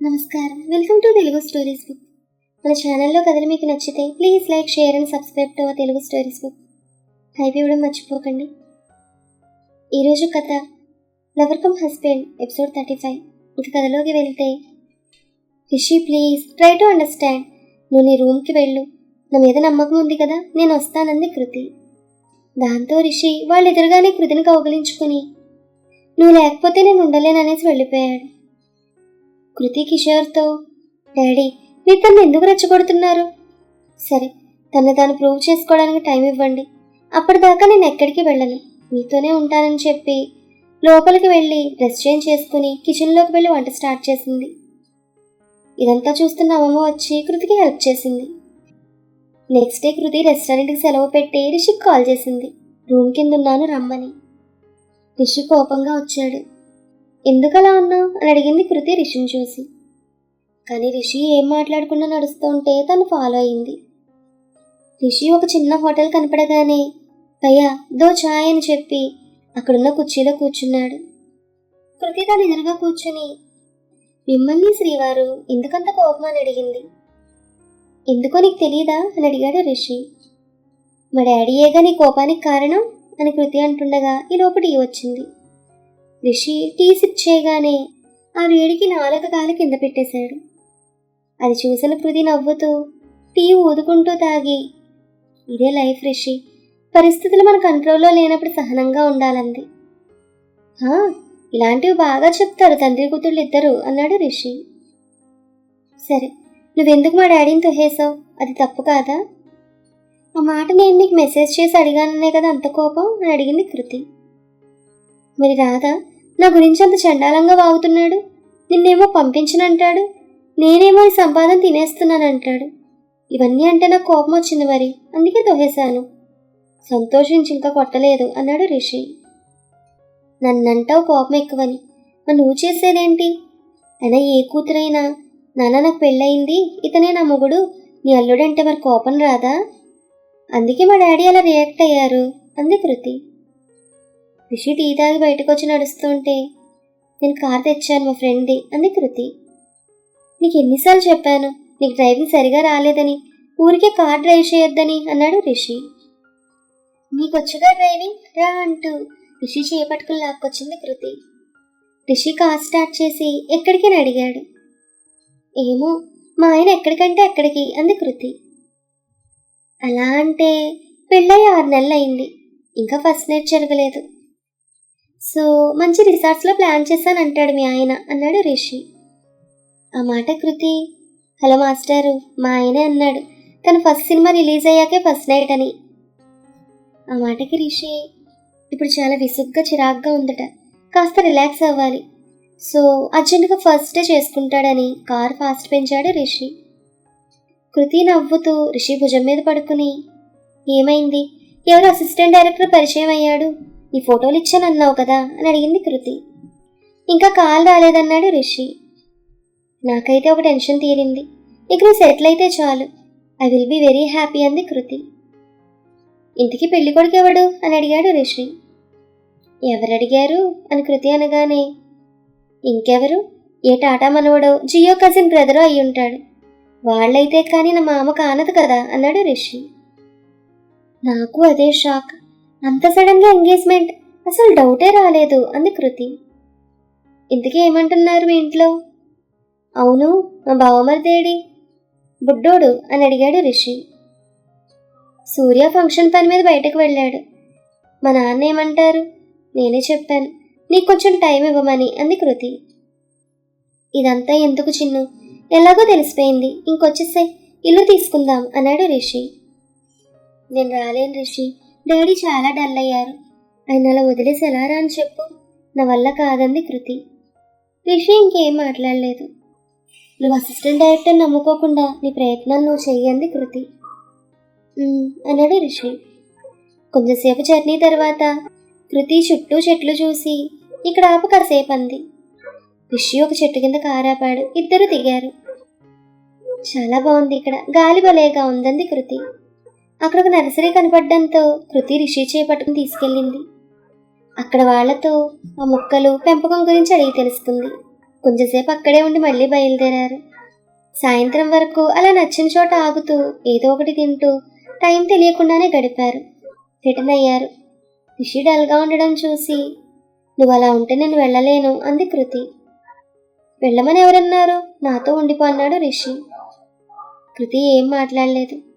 నమస్కారం. Welcome to Telugu stories book మన ఛానల్లో కథలు మీకు నచ్చితే please like share and subscribe to Telugu stories book type ఇవ్వడం మర్చిపోకండి. ఈరోజు కథ lover come husband episode thirty five ఇంక కథలోకి వెళ్తే Rishi please try to understand నువ్వు నీ రూమ్కి వెళ్ళు. నా మీద నమ్మకం ఉంది కదా నేను వస్తానంది కృతి. దాంతో రిషి వాళ్ళు ఎదురుగానే కృతిని కౌగిలించుకుని నువ్వు లేకపోతే నేను ఉండలేననేసి వెళ్ళిపోయాడు. కృతి కిషోర్తో డాడీ మీరు తను ఎందుకు రెచ్చగొడుతున్నారు? సరే తను తాను ప్రూవ్ చేసుకోవడానికి టైం ఇవ్వండి. అప్పటిదాకా నేను ఎక్కడికి వెళ్ళను. మీతోనే ఉంటానని చెప్పి లోపలికి వెళ్ళి డ్రెస్ చేంజ్ చేసుకుని కిచెన్లోకి వెళ్ళి వంట స్టార్ట్ చేసింది. ఇదంతా చూస్తున్న అమ్మమ్మ వచ్చి కృతికి హెల్ప్ చేసింది. నెక్స్ట్ డే కృతి రెస్టారెంట్కి సెలవు పెట్టి రిషికి కాల్ చేసింది. రూమ్ కింద ఉన్నాను రమ్మని. రిషి కోపంగా వచ్చాడు. ఎందుకలా ఉన్నావు అని అడిగింది కృతి రిషిని చూసి. కానీ రిషి ఏం మాట్లాడకుండా నడుస్తూ ఉంటే తను ఫాలో అయింది. రిషి ఒక చిన్న హోటల్ కనపడగానే భయ్యా దో ఛాయ్ అని చెప్పి అక్కడున్న కుర్చీలో కూర్చున్నాడు. కృతి తను ఎదురుగా కూర్చుని మిమ్మల్ని శ్రీవారు ఎందుకంత కోపం అని అడిగింది. ఎందుకో నీకు తెలియదా అని అడిగాడు రిషి. మా డాడీయేగా నీ కోపానికి కారణం అని కృతి అంటుండగా ఈ లోపటి వచ్చింది. రిషి టీ సిప్ చేయగానే ఆ వేడికి నాలుక కాలు కింద పెట్టేశాడు. అది చూసిన కృతి నవ్వుతూ టీ ఊదుకుంటూ తాగి ఇదే లైఫ్ రిషి. పరిస్థితులు మన కంట్రోల్లో లేనప్పుడు సహనంగా ఉండాలంది. ఇలాంటివి బాగా చెప్తారు తండ్రి కూతుళ్ళు ఇద్దరు అన్నాడు రిషి. సరే నువ్వెందుకు మా డాడీని తొహేసావు అది తప్పు కాదా? ఆ మాట నేను నీకు మెసేజ్ చేసి అడిగాననే కదా అంత కోపం? అని అడిగింది కృతి. మరి రాధా నా గురించి అంత చండాలంగా వాగుతున్నాడు? నిన్నేమో పంపించనంటాడు? నేనేమో ఈ సంపాదన తినేస్తున్నానంటాడు? ఇవన్నీ అంటే నాకు కోపం వచ్చింది మరి అందుకే తొహేశాను సంతోషించి ఇంకా కొట్టలేదు అన్నాడు రిషి. నన్నంటావు కోపం ఎక్కువని మరి నువ్వు చేసేదేంటి? అయినా ఏ కూతురైనా నాన్న నాకు పెళ్ళయింది ఇతనే నా మొగుడు నీ అల్లుడంటే మరి కోపం రాదా? అందుకే మా డాడీ అలా రియాక్ట్ అయ్యారు అంది కృతి. రిషి టీ తాగి బయటకు వచ్చి నడుస్తుంటే నేను కార్ తెచ్చాను మా ఫ్రెండ్ది అంది కృతి. నీకు ఎన్నిసార్లు చెప్పాను నీకు డ్రైవింగ్ సరిగా రాలేదని ఊరికే కార్ డ్రైవ్ చేయొద్దని అన్నాడు రిషి. నీకొచ్చుగా డ్రైవింగ్? రా అంటూ రిషి చేపట్టుకుని లాక్కొచ్చింది కృతి. రిషి కార్ స్టార్ట్ చేసి ఎక్కడికి అడిగాడు. ఏమో మా ఆయన ఎక్కడికంటే ఎక్కడికి అంది కృతి. అలా అంటే పెళ్ళై ఆరు నెలలు అయింది ఇంకా ఫస్ట్ నైట్ జరగలేదు. సో మంచి రిసార్ట్స్లో ప్లాన్ చేశాను అంటాడు మీ ఆయన అన్నాడు రిషి. ఆ మాట కృతి. హలో మాస్టారు మా ఆయనే అన్నాడు. తన ఫస్ట్ సినిమా రిలీజ్ అయ్యాకే ఫస్ట్ నైట్ అని. ఆ మాటకి రిషి ఇప్పుడు చాలా విసుగ్గా చిరాగ్గా ఉందట. కాస్త రిలాక్స్ అవ్వాలి. సో అర్జెంటుగా ఫస్ట్ డే చేసుకుంటాడని కార్ ఫాస్ట్ పెంచాడు రిషి. కృతి నవ్వుతూ రిషి భుజం మీద పడుకుని ఏమైంది? ఎవరు అసిస్టెంట్ డైరెక్టర్ పరిచయం అయ్యాడు? ఈ ఫోటోలు ఇచ్చాను అన్నావు కదా అని అడిగింది కృతి. ఇంకా కాల్ రాలేదన్నాడు రిషి. నాకైతే ఒక టెన్షన్ తీరింది. ఇక నువ్వు సెటిల్ అయితే చాలు. I will be very happy అంది కృతి. ఇంటికి పెళ్ళి కొడుకు ఎవడు? అని అడిగాడు రిషి. ఎవరు అడిగారు అని కృతి అనగానే ఇంకెవరు? ఏ టాటా మనవడో జియో కజిన్ బ్రదరో అయి ఉంటాడు. వాళ్ళైతే కానీ నా మామ కానదు కదా? అన్నాడు రిషి. నాకు అదే షాక్. అంత సడన్గా ఎంగేజ్మెంట్? అసలు డౌటే రాలేదు అంది కృతి. ఇంతకీ ఏమంటున్నారు మీ ఇంట్లో? అవును మా బావమరిదేడి బుడ్డోడు అని అడిగాడు రిషి. సూర్య ఫంక్షన్ పని మీద బయటకు వెళ్ళాడు. మా నాన్న ఏమంటారు? నేనే చెప్పాను. నీకు కొంచెం టైం ఇవ్వమని అంది కృతి. ఇదంతా ఎందుకు చిన్ను? ఎలాగో తెలిసిపోయింది. ఇంకొచ్చేసాయి ఇల్లు తీసుకుందాం అన్నాడు రిషి. నేను రాలేను రిషి. డాడీ చాలా డల్ అయ్యారు. ఆయన అలా వదిలేసి ఎలా రా అని చెప్పు. నా వల్ల కాదంది కృతి. రిషి ఇంకేం మాట్లాడలేదు. నువ్వు అసిస్టెంట్ డైరెక్టర్ నమ్ముకోకుండా నీ ప్రయత్నాలు నువ్వు చెయ్యంది కృతి. అన్నాడు రిషి. కొంచెంసేపు జర్నీ తర్వాత కృతి చుట్టూ చెట్లు చూసి ఇక్కడ ఆపు కాసేపు అంది. రిషి ఒక చెట్టు కింద కారాపాడు. ఇద్దరు దిగారు. చాలా బాగుంది ఇక్కడ. గాలి భలేగా ఉందంది కృతి. అక్కడ ఒక నర్సరీ కనపడడంతో కృతి రిషి చేపట్టుకుని తీసుకెళ్ళింది. అక్కడ వాళ్ళతో ఆ మొక్కలు పెంపకం గురించి అడిగి తెలుస్తుంది. కొంచెంసేపు అక్కడే ఉండి మళ్ళీ బయలుదేరారు. సాయంత్రం వరకు అలా నచ్చిన చోట ఆగుతూ ఏదో ఒకటి తింటూ టైం తెలియకుండానే గడిపారు. రిటర్న్ అయ్యారు రిషి డల్గా ఉండడం చూసి నువ్వు అలా ఉంటే నేను వెళ్ళలేను అంది కృతి. వెళ్ళమని ఎవరన్నారు? నాతో ఉండిపో అన్నాడు రిషి. కృతి ఏం మాట్లాడలేదు.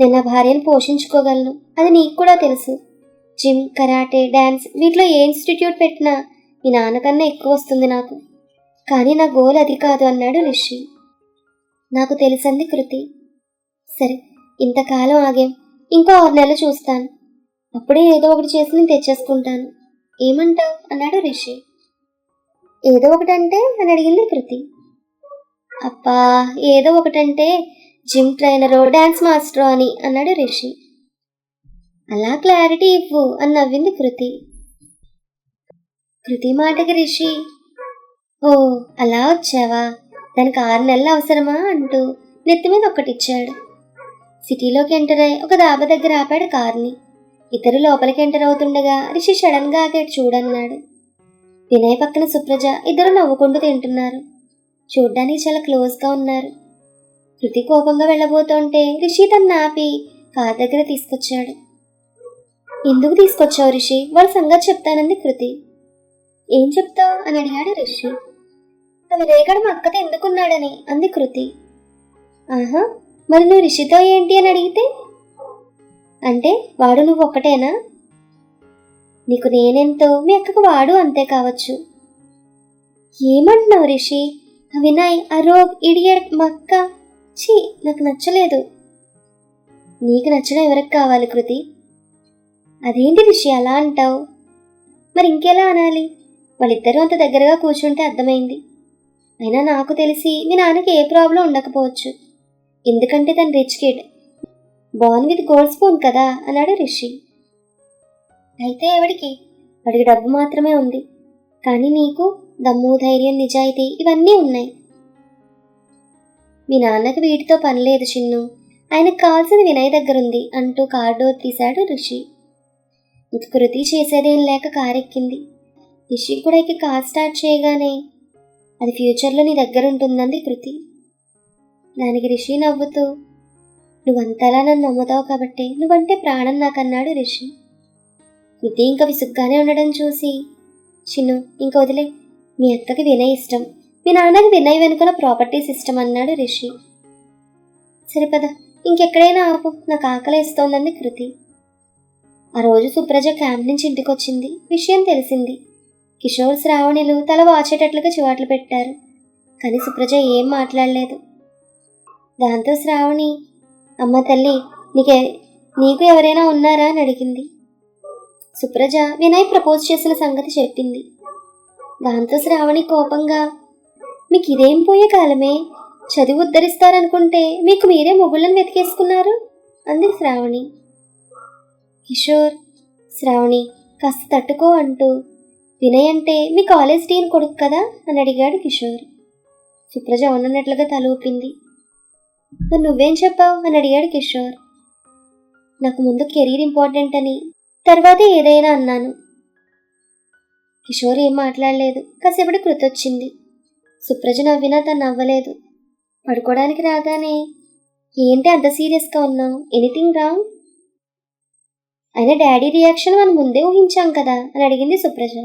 నేను నా భార్యను పోషించుకోగలను. అది నీకు కూడా తెలుసు. జిమ్ కరాటే డ్యాన్స్ వీటిలో ఏ ఇన్స్టిట్యూట్ పెట్టినా మీ నాన్నకన్నా ఎక్కువ వస్తుంది నాకు. కానీ నా గోల్ అది కాదు అన్నాడు రిషి. నాకు తెలిసింది కృతి. సరే ఇంతకాలం ఆగేం. ఇంకో ఆరు నెలలు చూస్తాను. అప్పుడే ఏదో ఒకటి చేసి నేను తెచ్చేసుకుంటాను. ఏమంటావు? అన్నాడు రిషి. ఏదో ఒకటంటే అని అడిగింది కృతి. అబ్బా ఏదో ఒకటంటే జిమ్ ట్రైనరో డ్యాన్స్ మాస్టరో అని అన్నాడు రిషి. అలా క్లారిటీ ఇవ్వు అని నవ్వింది కృతి. కృతి మాటకి రిషి ఓ అలా వచ్చావా? దానికి ఆరు నెలలు అవసరమా? అంటూ నెత్తి మీద ఒక్కటిచ్చాడు. సిటీలోకి ఎంటర్ అయి ఒక దాబా దగ్గర ఆపాడు కార్ని. ఇద్దరు లోపలికి ఎంటర్ అవుతుండగా రిషి సడన్గా ఆగాడు చూడన్నాడు. వినయ్ పక్కన సుప్రజ ఇద్దరు నవ్వుకుంటూ తింటున్నారు. చూడ్డానికి చాలా క్లోజ్గా ఉన్నారు. కృతి కోపంగా వెళ్ళబోతుంటే రిషి తన ఆపి కార్ దగ్గర తీసుకొచ్చాడు. ఎందుకు తీసుకొచ్చావు రిషి? వాళ్ళ సంగతి చెప్తానంది కృతి. ఏం చెప్తావు? అని అడిగాడు రిషి. అవి రేగడ మా అక్కతో ఎందుకున్నాడని అంది కృతి. ఆహా మరి నువ్వు రిషితో ఏంటి అని అడిగితే? అంటే వాడు నువ్వు ఒక్కటేనా? నీకు నేనెంతో మీ అక్కకు వాడు అంతే కావచ్చు. ఏమంటున్నావు రిషి? వినయ్ అరోగ్ ఇడియట్ మక్క ఛీ నాకు నచ్చలేదు. నీకు నచ్చడం ఎవరికి కావాలి కృతి? అదేంటి రిషి అలా అంటావు? మరి ఇంకెలా అనాలి? వాళ్ళిద్దరూ అంత దగ్గరగా కూర్చుంటే అర్థమైంది. అయినా నాకు తెలిసి మీ నాన్నకి ఏ ప్రాబ్లం ఉండకపోవచ్చు. ఎందుకంటే తను rich kid born with gold spoon కదా అన్నాడు రిషి. అయితే ఎవడికి? వాడికి డబ్బు మాత్రమే ఉంది. కానీ నీకు దమ్ము ధైర్యం నిజాయితీ ఇవన్నీ ఉన్నాయి. మీ నాన్నకి వీటితో పని లేదు చిన్ను. ఆయనకు కావాల్సిన వినయ్ దగ్గరుంది అంటూ కార్ డోర్ తీశాడు రిషి. ఇంక కృతి చేసేదేం లేక కారెక్కింది. రిషి కూడా ఎక్కి కార్ స్టార్ట్ చేయగానే అది ఫ్యూచర్లో నీ దగ్గర ఉంటుందంది కృతి. దానికి రిషి నవ్వుతూ నువ్వంతలా నన్ను నమ్ముతావు కాబట్టి నువ్వంటే ప్రాణం నాకన్నాడు రిషి. కృతి ఇంకా విసుగ్గానే ఉండడం చూసి చిన్ను ఇంక వదిలే. మీ అక్కకి వినయ్ ఇష్టం. మీ నాన్నకి వినయ్ వెనుకన ప్రాపర్టీస్ ఇష్టం అన్నాడు రిషి. సరిపద ఇంకెక్కడైనా ఆపు నాకు ఆకలేస్తోందంది కృతి. ఆ రోజు సుప్రజ క్యాంప్ నుంచి ఇంటికొచ్చింది విషయం తెలిసింది. కిషోర్ శ్రావణిలు తల వాచేటట్లుగా చివాట్లు పెట్టారు కానీ సుప్రజ ఏం మాట్లాడలేదు. దాంతో శ్రావణి అమ్మ తల్లి నీకే నీకు ఎవరైనా ఉన్నారా? అని అడిగింది. సుప్రజ వినయ్ ప్రపోజ్ చేసిన సంగతి చెప్పింది. దాంతో శ్రావణి కోపంగా మీకు ఇదేం పోయే కాలమే? చదివి ఉద్ధరిస్తారనుకుంటే మీకు మీరే మొగుళ్ళని వెతికేసుకున్నారు? అంది శ్రావణి. కిషోర్ శ్రావణి కాస్త తట్టుకో అంటూ వినయ్ అంటే మీ కాలేజ్ డీన్ కొడుకు కదా? అని అడిగాడు కిషోర్. సుప్రజ ఉన్నట్లుగా తల ఊపింది. మరి నువ్వేం చెప్పావు? అని అడిగాడు కిషోర్. నాకు ముందు కెరీర్ ఇంపార్టెంట్ అని తర్వాత ఏదైనా అన్నాను. కిషోర్ ఏం మాట్లాడలేదు. కాసేపటి కృతొచ్చింది. సుప్రజ నవ్వినా తను నవ్వలేదు. పడుకోవడానికి రాగానే ఏంటి అంత సీరియస్గా ఉన్నావు? Anything wrong? అయినా డాడీ రియాక్షన్ మనం ముందే ఊహించాం కదా అని అడిగింది సుప్రజ.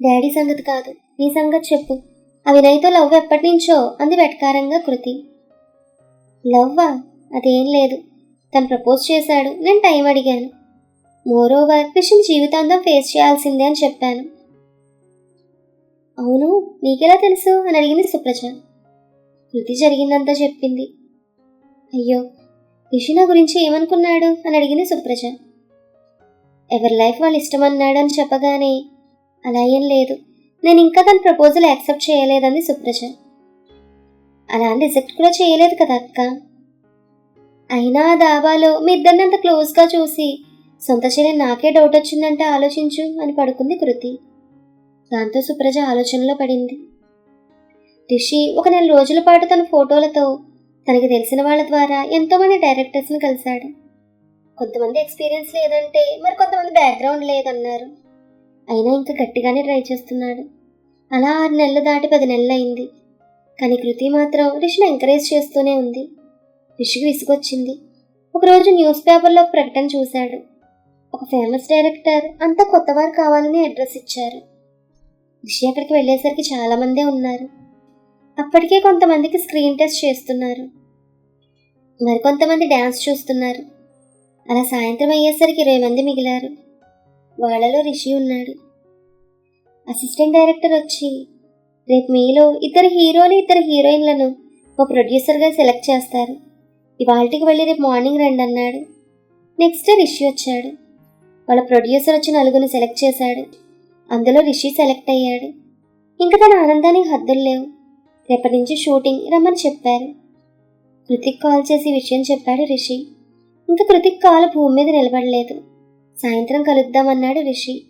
డాడీ సంగతి కాదు నీ సంగతి చెప్పు. ఆ వినయ్తో లవ్ ఎప్పటి నుంచో అంది వెటకారంగా కృతి. లవ్వా? అదేం లేదు. తను ప్రపోజ్ చేశాడు. నేను టైం అడిగాను. మోరోవర్ విషయం జీవితాంతం ఫేస్ చేయాల్సిందే అని చెప్పాను. అవును నీకెలా తెలుసు? అని అడిగింది సుప్రజ. కృతి జరిగిందంతా చెప్పింది. అయ్యో రిషి నా గురించి ఏమనుకున్నాడు? అని అడిగింది సుప్రజ. ఎవరి లైఫ్ వాళ్ళు ఇష్టమన్నాడు అని చెప్పగానే అలా ఏం లేదు. నేను ఇంకా తన ప్రపోజల్ యాక్సెప్ట్ చేయలేదంది సుప్రజ. అలా అని రిజెక్ట్ కూడా చేయలేదు కదా అక్క. అయినా ఆ దాబాలో మీ ఇద్దరిని అంత క్లోజ్గా చూసి సొంత చెల్లి నాకే డౌట్ వచ్చిందంటే ఆలోచించు అని పడుకుంది కృతి. దాంతో సుప్రజ ఆలోచనలో పడింది. రిషి ఒక నెల రోజుల పాటు తన ఫోటోలతో తనకి తెలిసిన వాళ్ళ ద్వారా ఎంతోమంది డైరెక్టర్స్ని కలిశాడు. కొంతమంది ఎక్స్పీరియన్స్ లేదంటే మరి కొంతమంది బ్యాక్గ్రౌండ్ లేదన్నారు. అయినా ఇంకా గట్టిగానే ట్రై చేస్తున్నాడు. అలా ఆరు నెలలు దాటి పది నెలలు అయింది. కానీ కృతి మాత్రం రిషిని ఎంకరేజ్ చేస్తూనే ఉంది. రిషికి విసుగొచ్చింది. ఒకరోజు న్యూస్ పేపర్లో ఒక ప్రకటన చూశాడు. ఒక ఫేమస్ డైరెక్టర్ అంతా కొత్తవారు కావాలని అడ్రస్ ఇచ్చారు. రిషి అక్కడికి వెళ్ళేసరికి చాలామందే ఉన్నారు. అప్పటికే కొంతమందికి స్క్రీన్ టెస్ట్ చేస్తున్నారు. మరికొంతమంది డ్యాన్స్ చూస్తున్నారు. అలా సాయంత్రం అయ్యేసరికి ఇరవై మంది మిగిలారు. వాళ్ళలో రిషి ఉన్నాడు. అసిస్టెంట్ డైరెక్టర్ వచ్చి రేపు మీలో ఇద్దరు హీరోలు ఇద్దరు హీరోయిన్లను ఓ ప్రొడ్యూసర్గా సెలెక్ట్ చేస్తారు. ఇవాళకి వెళ్ళి రేపు మార్నింగ్ రండి అన్నాడు. నెక్స్ట్ రిషి వచ్చాడు. వాళ్ళ ప్రొడ్యూసర్ వచ్చి నలుగురిని సెలెక్ట్ చేశాడు. అందులో రిషి సెలెక్ట్ అయ్యాడు. ఇంకా తన ఆనందానికి హద్దులు లేవు. రేపటి నుంచి షూటింగ్ రమ్మని చెప్పారు. కృతిక్ కాల్ చేసి విషయం చెప్పాడు రిషి. ఇంకా కృతిక్ కాలు భూమి మీద నిలబడలేదు. సాయంత్రం కలుద్దామన్నాడు రిషి.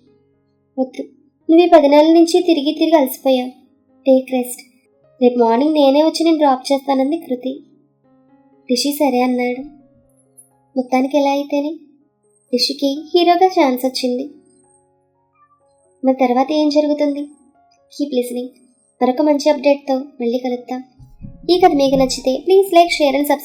వద్దు నువ్వు ఈ పది నెలల నుంచి తిరిగి తిరిగి అలసిపోయావు. Take rest. రేపు మార్నింగ్ నేనే వచ్చి నేను డ్రాప్ చేస్తానంది కృతి. రిషి సరే అన్నాడు. మొత్తానికి ఎలా అయితేనే? రిషికి హీరోగా ఛాన్స్ వచ్చింది. మరి తర్వాత ఏం జరుగుతుంది? కీప్ లిసనింగ్ మరొక మంచి అప్డేట్తో మళ్ళీ కలుద్దాం. ఈ కథ మీకు నచ్చితే please like share and subscribe